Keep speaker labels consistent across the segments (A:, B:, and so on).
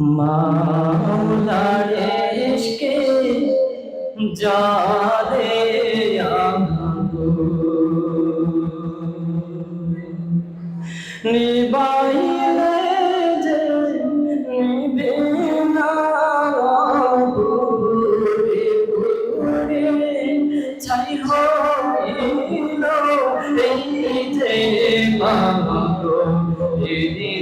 A: মাওলার ইশকে জাদে নিবাইলে যে নিবে না পুরে পুরে ছাই হইল এই যে মাগো দিসিনা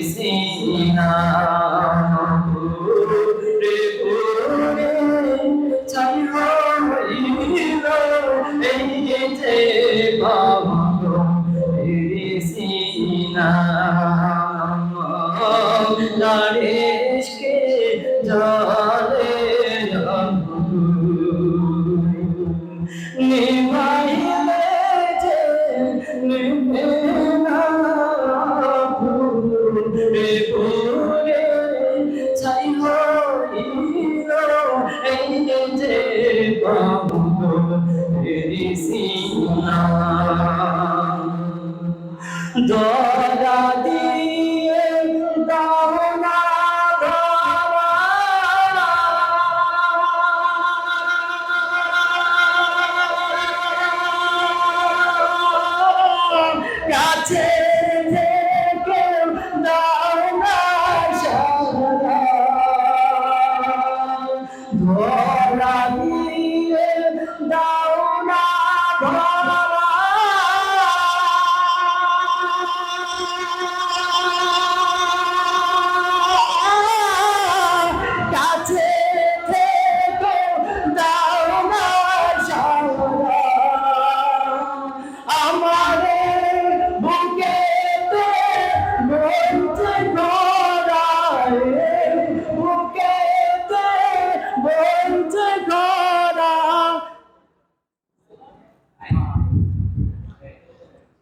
A: জালে নিমাইলে যে নিবে না পুরে পুরে ছাই হইল এই যে Lord,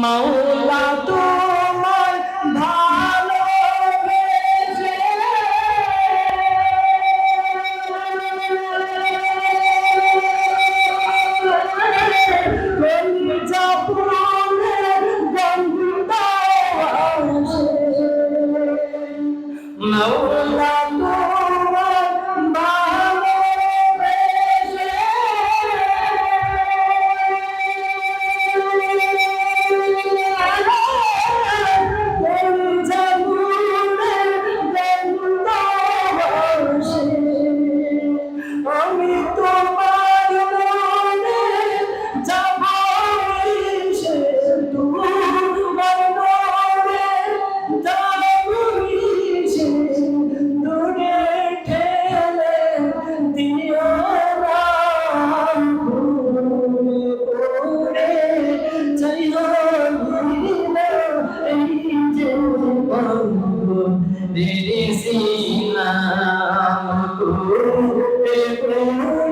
A: মাওলা তো Thank you.